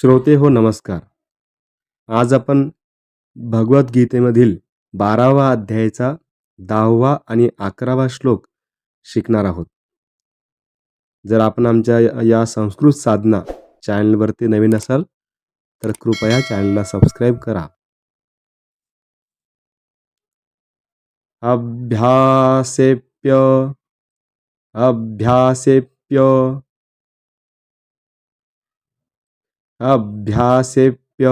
श्रोते हो नमस्कार. आज आपण भगवद्गीतेमधील बारावा अध्यायाचा दहावा आणि अकरावा श्लोक शिकणार आहोत. जर आपण आमच्या या- या संस्कृत साधना चॅनलवरती नवीन असाल तर कृपया चॅनलला सबस्क्राईब करा. अभ्यासेप्य अभ्यासेप्य अभ्यासेप्य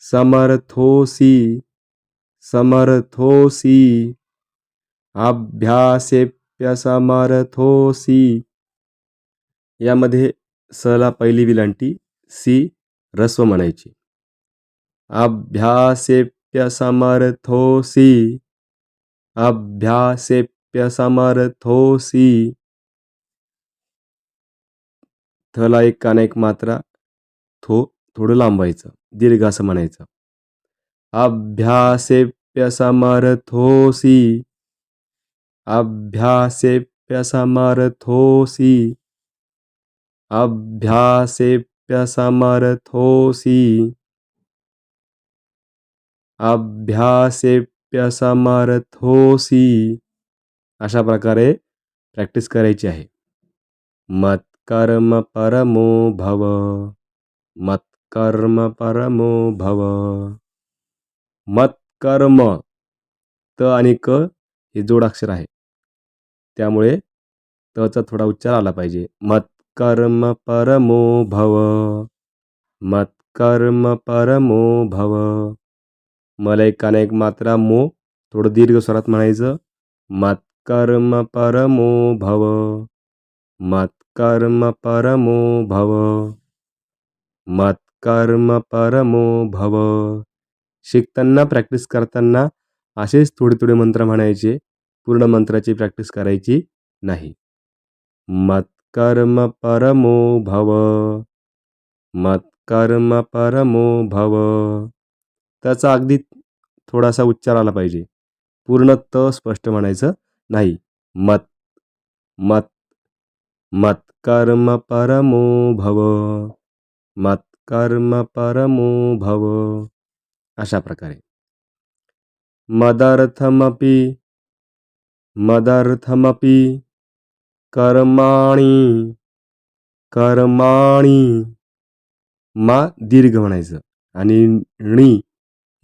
समर्थोसी समर्थोसी अभ्यासेप्य समर्थोसी यामध्ये सला पहिली विलांटी सी रस्व म्हणायची. अभ्यासेप्य समर्थोसी अभ्यासेप्य समर्थोसी थला एक काना एक मात्रा थो थोडं लांबायचं. दीर्घ असं म्हणायचं. अभ्यासेप्य समर्थोसी अभ्यासेप्य समर्थोसी अभ्यासेप्य समर्थोसी अभ्यासेप्य समर्थोसी अशा प्रकारे प्रॅक्टिस करायची आहे. मत्कर्म परमो भव. मत्कर्म परमो भव। मत्कर्म त आणि क हे जोडाक्षर आहे. त्यामुळे तचा थोडा उच्चार आला पाहिजे. मत्कर्म परमो भव। मत्कर्म परमो भव। मला एक काना एक मात्रा मो थोडं दीर्घ स्वरात म्हणायचं. मत्कर्म परमो भव। मत्कर्म परमो भव। मत्कर्म परमो भव. शिकताना प्रॅक्टिस करताना असेच थोडे थोडे मंत्र म्हणायचे पूर्ण मंत्राची प्रॅक्टिस करायची नाही. मत्कर्म परमो भव. मत्कर्म परमो भव. त्याचा अगदी थोडासा उच्चार आला पाहिजे. पूर्ण त स्पष्ट म्हणायचं नाही. मत मत मत्कर्म परमो भव. मत्कर्म परमो भव. अशा प्रकारे. मदर्थमपि मदर्थमपि कर्माणी कर्माणी. मा दीर्घ म्हणायचं आणि णी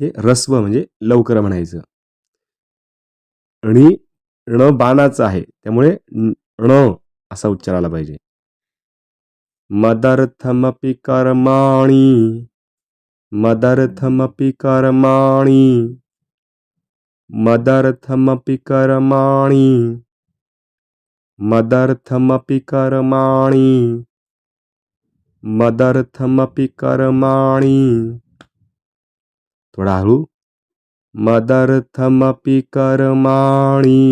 हे रस्व म्हणजे लवकर म्हणायचं. णी ण बाणाचं आहे त्यामुळे ण असा उच्चार आला पाहिजे. मदर्थमपि कर्माणि मदर्थमपि कर्माणि मदर्थमपि कर्माणि मदर्थमपि कर्माणि मदर्थमपि कर्माणि। थोडा हळू. मदर्थमपि कर्माणि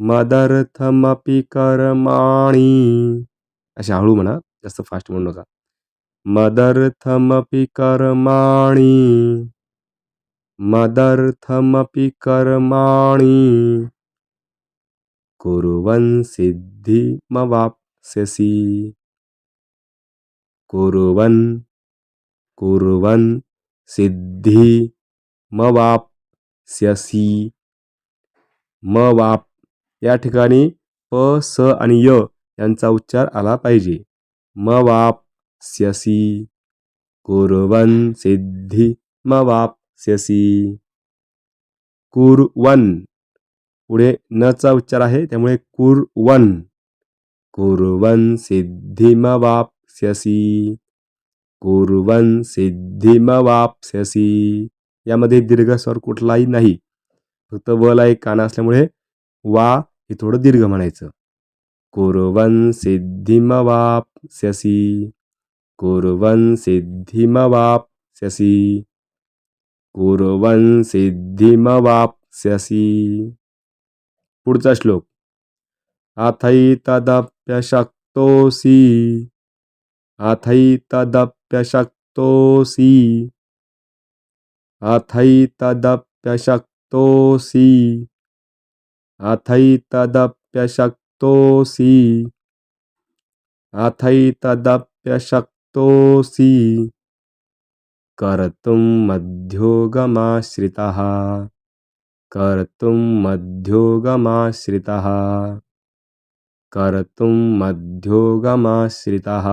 मदर्थमपि कर्माणि। अशा हळू म्हणा जास्त फास्ट म्हणू नका. मदर्थमपि कर्माणि मदर्थमपि कर्माणि कुर्वन् सिद्धिमवाप्स्यसि कुर्वन् कुर्वन् सिद्धिमवाप्स्यसि मवाप या ठिकाणी प स आणि य यांचा उच्चार आला पाहिजे. मवाप्स्यसि कुर्वन् सिद्धिमवाप्स्यसि कुर्वन. पुढे न चा उच्चार आहे त्यामुळे कुर्वन. कुर्वन् सिद्धिमवाप्स्यसि वाप सिद्धिमवाप्स्यसि यामध्ये दीर्घ स्वर कुठलाही नाही. फक्त वला एक काना असल्यामुळे वा हे थोडं दीर्घ म्हणायचं. कुर्वन् सिद्धिमवाप्स्यसि। कुर्वन् सिद्धिमवाप्स्यसि। कुर्वन् सिद्धिमवाप्स्यसि। पुढचा श्लोक। अथैतदप्यशक्तोऽसि अथैतदप्यशक्तोऽसि अथैतदप्यशक्तोऽसि अथैतदप्यशक्तोऽसि अथैतदप्यशक्तोऽसि कर्तोऽसि कर्तुं मध्योगमाश्रितः। कर्तुं मध्योगमाश्रितः। कर्तुं मध्योगमाश्रितः।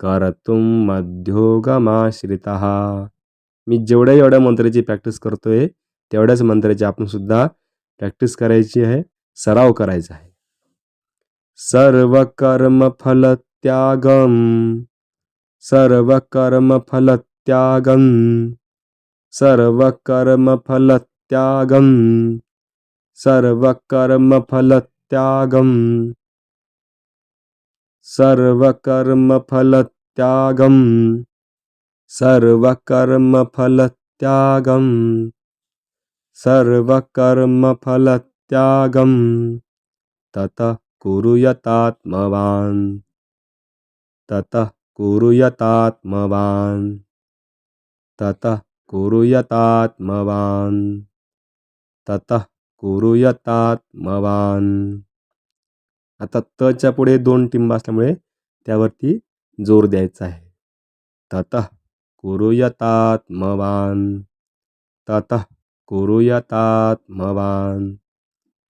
कर्तुं मध्योगमाश्रितः। मी जेवढ्या एवढ्या मंत्राची प्रॅक्टिस करतोय तेवढ्याच मंत्राची आपण सुद्धा प्रॅक्टिस करायची आहे. सराव करायचा आहे. सर्व कर्म फलत्यागम् सर्व कर्म फलत्यागं सर्व कर्म फलत्यागं सर्व कर्म फलत्यागं सर्व कर्म फलत्यागं सर्वकर्मफलत्यागं सर्वकर्मफलत्यागं सर्वकर्मफलत्यागं सर्व कर्म फल त्यागम ततः कुरुयतात्मवान। ततः कुरुयतात्मवान। ततः कुरुयतात्मवान। ततः कुरुयतात्मवान। आता तच्या पुढे दोन टिंब असल्यामुळे त्यावरती जोर द्यायचा आहे. ततः कुरुयतात्मवान। ततः कुरुयतात्मवान।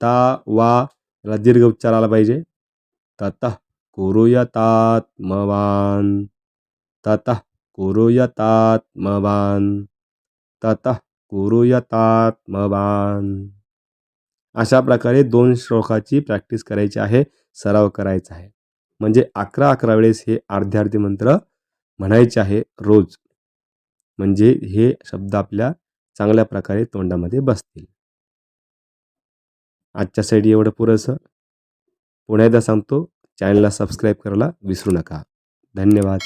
ता वा याला दीर्घ उच्चार आला पाहिजे. ततः कुरुयतात्मवान्. ततः कुरुयतात्मवान्. ततः कुरुयतात्मवान्. अशा प्रकारे दोन श्लोकाची प्रॅक्टिस करायची आहे सराव करायचा आहे. म्हणजे अकरा अकरा वेळेस हे अर्धे मंत्र म्हणायचे आहे रोज. म्हणजे हे शब्द आपल्या चांगल्या प्रकारे तोंडामध्ये बसतील. आजच्या साईड एवढं पुरेसं पुन्हा एकदा सांगतो चॅनलला सबस्क्राईब करायला विसरू नका. धन्यवाद.